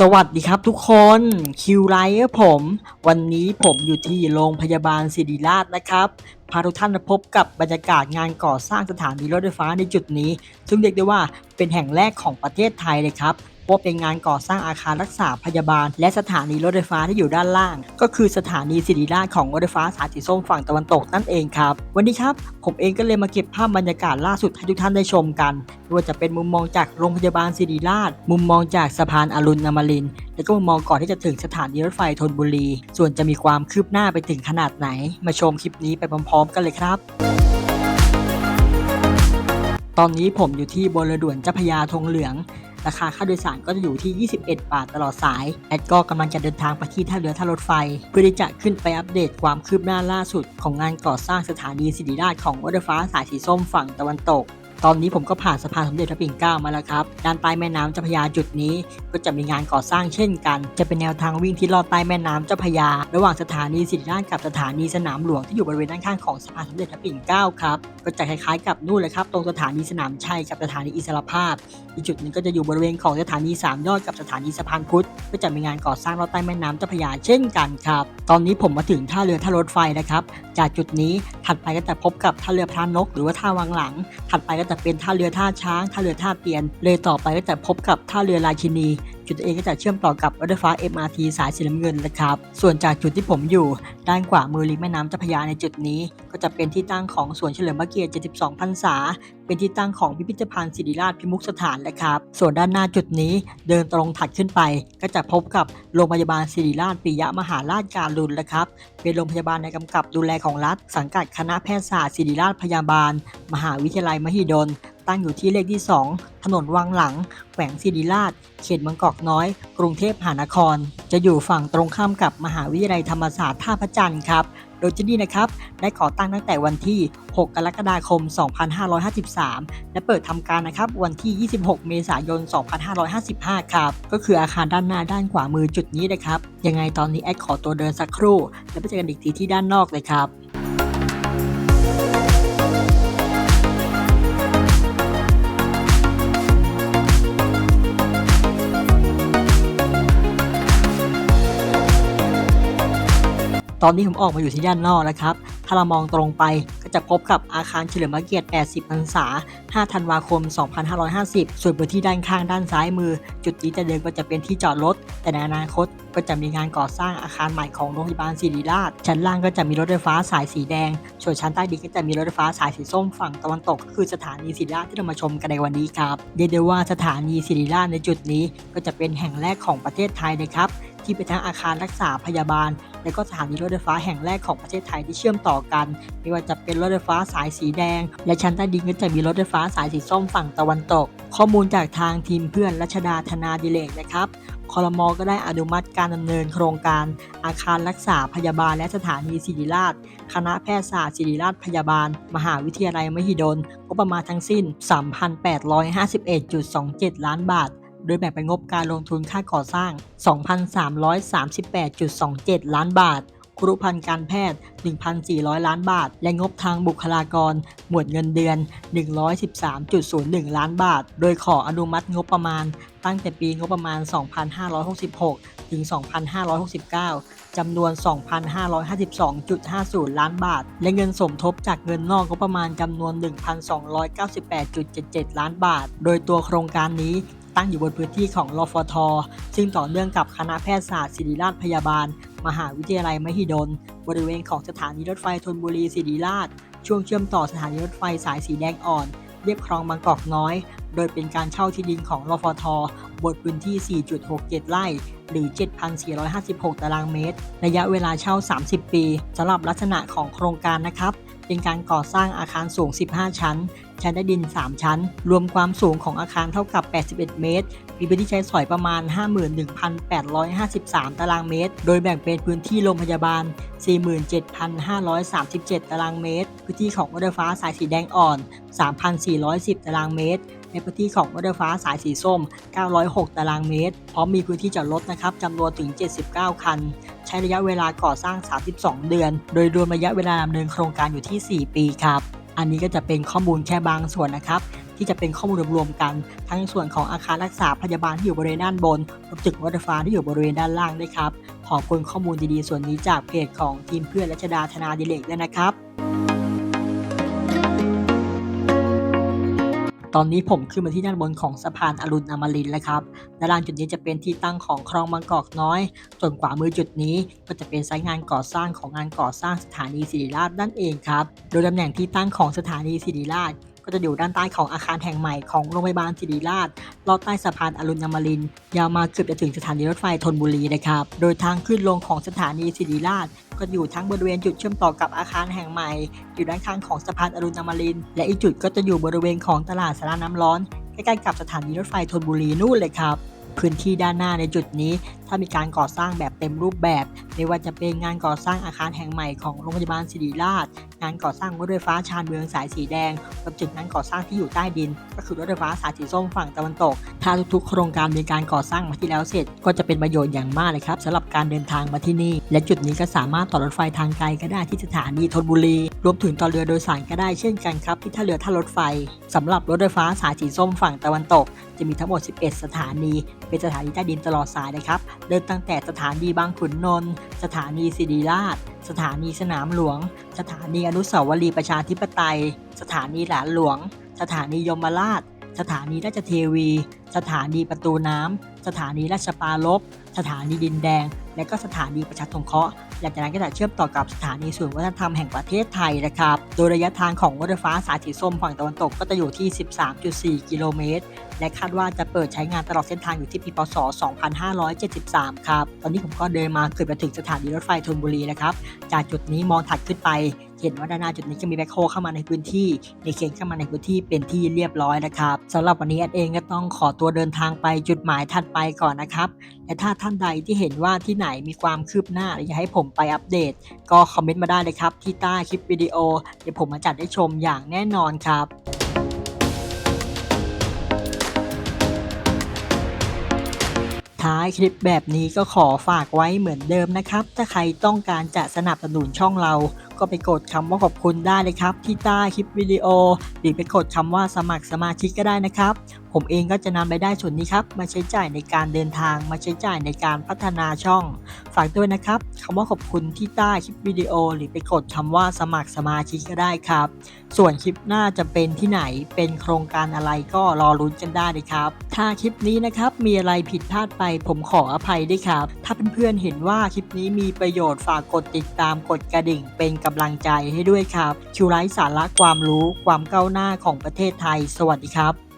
สวัสดีครับทุกคนคิวไลเออร์ผม วันนี้ผมอยู่ที่โรงพยาบาลศิริราชนะครับ พาทุกท่านมาพบกับบรรยากาศงานก่อสร้างสถานีรถไฟฟ้าในจุดนี้ ซึ่งเรียกได้ว่าเป็นแห่งแรกของประเทศไทยเลยครับ ว่าเป็นงานก่อสร้างอาคารรักษาพยาบาล และสถานีรถไฟฟ้าที่อยู่ด้านล่าง ก็คือสถานีศิริราชของรถไฟฟ้าสายสีส้มฝั่งตะวันตกนั่นเองครับ วันนี้ครับผมเองก็เลยมาเก็บภาพบรรยากาศล่าสุดให้ทุกท่านได้ชมกันไม่ว่าจะเป็นมุมมองจากโรงพยาบาลศิริราช มุมมองจากสะพานอรุณอมริน และก็มุมมองก่อนที่จะถึงสถานีรถไฟธนบุรี ส่วนจะมีความคืบหน้าไปถึงขนาดไหน มาชมคลิปนี้ไปพร้อม ๆ กันเลยครับตอนนี้ผมอยู่ที่บนเรือด่วนเจ้าพยาธงเหลือง ราคาค่าโดยสารก็จะอยู่ที่ 21 บาทตลอดสาย แอดก็กำลังจะเดินทางไปที่ท่าเรือท่ารถไฟ เพื่อที่จะขึ้นไปอัปเดตความคืบหน้าล่าสุด ของงานก่อสร้างสถานีสิริราชของรถไฟฟ้าสายสีส้มฝั่งตะวันตก ตอนนี้ผมก็ผ่านสะพานสมเด็จพระปิ่นเกล้ามาแล้วครับ ด้านใต้แม่น้ำเจ้าพยาจุดนี้ก็จะมีงานก่อสร้างเช่นกัน จะเป็นแนวทางวิ่งที่ลอดใต้แม่น้ำเจ้าพยา ระหว่างสถานีสิริราชกับสถานีสนามหลวงที่อยู่บริเวณด้านข้างของสะพานสมเด็จพระปิ่นเกล้าครับ ก็จะคล้ายๆกับนู่นเลยครับ ตรงสถานีสนามชัยกับสถานีอิสรภาพ อีกจุดหนึงก็จะอยู่บริเวณของสถานีสามยอดกับสถานีสะพานพุทธ ก็จะมีงานก่อสร้างลอดใต้แม่น้ำเจ้าพยาเช่นกันครับ ตอนนี้ผมมาถึงท่าเรือท่ารถไฟนะครับ จากจุดนี้ถัดไปก็จะพบกับท่าเรือพระนก หรือว่าท่าวังหลัง ถัดไปก็จะจะเป็นท่าเรือท่าช้างท่าเรือท่าเตียน เลยต่อไปก็จะพบกับท่าเรือราชินี จุดเองก็จะเชื่อมต่อกับรถไฟฟ้า MRT สายสีน้ำเงินนะครับ ส่วนจากจุดที่ผมอยู่ ด้านขวามือริมแม่น้ำเจ้าพระยาในจุดนี้ ก็จะเป็นที่ตั้งของสวนเฉลิมพระเกียรติ 72 พรรษาเป็นที่ตั้งของพิพิธภัณฑ์ศิริราชพิมุขสถานนะครับ ส่วนด้านหน้าจุดนี้เดินตรงถัดขึ้นไป ก็จะพบกับโรงพยาบาลศิริราชปิยมหาราชการุณนะครับ เป็นโรงพยาบาลในกำกับดูแลของรัฐ สังกัดคณะแพทยศาสตร์ศิริราชพยาบาล มหาวิทยาลัยมหิดลตั้งอยู่ที่เลขที่ 2 ถนนวังหลัง แขวงศิริราช เขตบางกอกน้อย กรุงเทพมหานคร จะอยู่ฝั่งตรงข้ามกับมหาวิทยาลัยธรรมศาสตร์ท่าพระจันทร์ครับ โดยที่นี่นะครับได้ก่อตั้งตั้งแต่วันที่ 6 กรกฎาคม 2553 และเปิดทำการนะครับวันที่ 26 เมษายน 2555 ครับ ก็คืออาคารด้านหน้าด้านขวามือจุดนี้นะครับ ยังไงตอนนี้แอดขอตัวเดินสักครู่ แล้วไปเจอกันอีกทีที่ด้านนอกเลยครับ ตอนนี้ผมออกมาอยู่ที่ด้านนอกแล้วครับ ถ้าเรามองตรงไปก็จะพบกับอาคารเฉลิมพระเกียรติ 80 พรรษา 5 ธันวาคม 2550 ส่วนพื้นที่ด้านข้างด้านซ้ายมือ จุดนี้จะเดินก็จะเป็นที่จอดรถ แต่ในอนาคตก็จะมีงานก่อสร้างอาคารใหม่ของโรงพยาบาลศิริราช ชั้นล่างก็จะมีรถไฟฟ้าสายสีแดง ส่วนชั้นใต้ดินก็จะมีรถไฟฟ้าสายสีส้มฝั่งตะวันตกก็คือสถานีศิริราชที่เรามาชมกันในวันนี้ครับ เรียกได้ว่าสถานีศิริราชในจุดนี้ก็จะเป็นแห่งแรกของประเทศไทยเลยครับ ที่เป็นทั้งอาคารรักษาพยาบาล และก็สถานีรถไฟฟ้าแห่งแรกของประเทศไทยที่เชื่อมต่อกัน ไม่ว่าจะเป็นรถไฟฟ้าสายสีแดง และชั้นใต้ดินก็จะมีรถไฟฟ้าสายสีส้มฝั่งตะวันตก ข้อมูลจากทางทีมเพื่อนรัชดาธนาดิเลกนะครับคอรมอก็ได้อนุมัติการดำเนินโครงการ อาคารรักษาพยาบาลและสถานีศิริราช คณะแพทยศาสตร์ศิริราชพยาบาล มหาวิทยาลัยมหิดลงบประมาณทั้งสิ้น 3,851.27 ล้านบาท โดยแบ่งเป็นงบการลงทุนค่าก่อสร้าง 2,338.27 ล้านบาทครุพันธ์การแพทย์ 1,400 ล้านบาท และงบทางบุคลากร หมวดเงินเดือน 113.01 ล้านบาท โดยขออนุมัติงบประมาณ ตั้งแต่ปีงบประมาณ 2566 ถึง 2569 จำนวน 2,552.50 ล้านบาท และเงินสมทบจากเงินนอกงบประมาณจำนวน 1,298.77 ล้านบาท โดยตัวโครงการนี้ ตั้งอยู่บนพื้นที่ของรฟท ซึ่งต่อเนื่องกับคณะแพทยศาสตร์ศิริราชพยาบาล มหาวิทยาลัยมหิดล บริเวณของสถานีรถไฟธนบุรีศิริราช ช่วงเชื่อมต่อสถานีรถไฟสายสีแดงอ่อนเรียบคลองบางกอกน้อย โดยเป็นการเช่าที่ดินของรฟทบนพื้นที่ 4.67 ไร่ หรือ 7,456 ตารางเมตร ระยะเวลาเช่า 30 ปีสำหรับลักษณะของโครงการนะครับ เป็นการก่อสร้างอาคารสูง 15 ชั้นชั้นใต้ดิน 3 ชั้น รวมความสูงของอาคารเท่ากับ 81 เมตร มีพื้นที่ใช้สอยประมาณ 51,853 ตารางเมตร โดยแบ่งเป็นพื้นที่โรงพยาบาล 47,537 ตารางเมตร พื้นที่ของรถไฟฟ้าสายสีแดงอ่อน 3,410 ตารางเมตร ในพื้นที่ของรถไฟฟ้าสายสีส้ม 906 ตารางเมตร พร้อมมีพื้นที่จอดรถนะครับจำนวนถึง 79 คัน ใช้ระยะเวลาก่อสร้าง 32 เดือน โดยรวมระยะเวลาดำเนินโครงการอยู่ที่ 4 ปีครับ อันนี้ก็จะเป็นข้อมูลแค่บางส่วนนะครับที่จะเป็นข้อมูลรวมๆกัน ทั้งส่วนของอาคารรักษาพยาบาลที่อยู่บริเวณด้านบนรวมถึงรถไฟฟ้าที่อยู่บริเวณด้านล่างด้วยครับ ขอบคุณข้อมูลดีๆ ส่วนนี้จากเพจของทีมเพื่อนรัชดาธนาดิเลกด้วยนะครับ ตอนนี้ผมขึ้นมาที่ด้านบนของสะพานอรุณอมรินแล้วครับด้านล่างจุดนี้จะเป็นที่ตั้งของคลองบางกอกน้อย ส่วนขวามือจุดนี้ก็จะเป็นไซต์งานก่อสร้างของงานก่อสร้างสถานีสิริราชนั่นเองครับ โดยตำแหน่งที่ตั้งของสถานีสิริราช ก็จะอยู่ด้านใต้ของอาคารแห่งใหม่ของโรงพยาบาลศิริราชลอดใต้สะพานอรุณอมรินยาวมาเกือบจะถึงสถานีรถไฟธนบุรีนะครับ โดยทางขึ้นลงของสถานีสิริราช ก็อยู่ทั้งบริเวณจุดเชื่อมต่อกับอาคารแห่งใหม่ อยู่ด้านข้างของสะพานอรุณอมรินและอีกจุดก็จะอยู่บริเวณของตลาดสาราน้ำร้อนใกล้ๆกับสถานีรถไฟธนบุรีนู่นเลยครับ พื้นที่ด้านหน้าในจุดนี้ ถ้ามีการก่อสร้างแบบเต็มรูปแบบ ไม่ว่าจะเป็นงานก่อสร้างอาคารแห่งใหม่ของโรงพยาบาลศิริราช งานก่อสร้างรถไฟฟ้าชานเมืองสายสีแดงรวมถึงงานก่อสร้างที่อยู่ใต้ดิน ก็คือรถไฟฟ้าสายสีส้มฝั่งตะวันตก ถ้าทุกๆ โครงการมีการก่อสร้างมาที่แล้วเสร็จ ก็จะเป็นประโยชน์อย่างมากเลยครับสำหรับการเดินทางมาที่นี่ และจุดนี้ก็สามารถต่อรถไฟทางไกลก็ได้ที่สถานีธนบุรี รวมถึงต่อเรือโดยสารก็ได้เช่นกันครับที่ท่าเรือท่ารถไฟสำหรับรถไฟฟ้าสายสีส้มฝั่งตะวันตก จะมีทั้งหมด 11 สถานี เป็นสถานีใต้ดินตลอดสายนะครับ เริ่มตั้งแต่สถานีบางขุนนนท์ สถานีศิริราช สถานีสนามหลวง สถานีอนุสาวรีย์ประชาธิปไตย สถานีหลานหลวง สถานียมราช สถานีราชเทวี สถานีประตูน้ำ สถานีราชปารภสถานีดินแดง และก็สถานีประชาสงเคราะห์หลังจากนั้นก็จะเชื่อมต่อกับสถานีศูนย์วัฒนธรรมแห่งประเทศไทยนะครับ โดยระยะทางของรถไฟฟ้าสายสีส้มฝั่งตะวันตกก็จะอยู่ที่ 13.4 กิโลเมตร และคาดว่าจะเปิดใช้งานตลอดเส้นทางอยู่ที่ปีพศ 2573 ครับ ตอนนี้ผมก็เดินมาเกือบจะถึงสถานีรถไฟธนบุรีนะครับ จากจุดนี้มองถัดขึ้นไป เห็นว่าด้านหน้าจุดนี้จะมีแบ็คโฮเข้ามาในพื้นที่ในเขตเข้ามาในพื้นที่เป็นที่เรียบร้อยนะครับสำหรับวันนี้แอดเองก็ต้องขอตัวเดินทางไปจุดหมายถัดไปก่อนนะครับและถ้าท่านใดที่เห็นว่าที่ไหนมีความคืบหน้าหรืออยากให้ผมไปอัปเดต ก็คอมเมนต์มาได้เลยครับที่ใต้คลิปวิดีโอเดี๋ยวผมมาจัดให้ชมอย่างแน่นอนครับท้ายคลิปแบบนี้ก็ขอฝากไว้เหมือนเดิมนะครับ ถ้าใครต้องการจะสนับสนุนช่องเราก็ไปกดคำว่าขอบคุณได้เลยครับที่ใต้คลิปวิดีโอ หรือไปกดคำว่าสมัครสมาชิกก็ได้นะครับ ผมเองก็จะนำรายได้ส่วนนี้ครับมาใช้จ่ายในการเดินทางมาใช้จ่ายในการพัฒนาช่อง ฝากด้วยนะครับคำว่าขอบคุณที่ใต้คลิปวิดีโอ หรือไปกดคำว่าสมัครสมาชิกก็ได้ครับ ส่วนคลิปหน้าจะเป็นที่ไหนเป็นโครงการอะไรก็รอลุ้นกันได้เลยครับ ถ้าคลิปนี้นะครับมีอะไรผิดพลาดไปผมขออภัยด้วยครับ ถ้าเพื่อนๆเห็นว่าคลิปนี้มีประโยชน์ฝากกดติดตามกดกระดิ่งเป็นกำลังใจให้ด้วยครับ คิวไลฟ์สาระความรู้ความก้าวหน้าของประเทศไทย สวัสดีครับ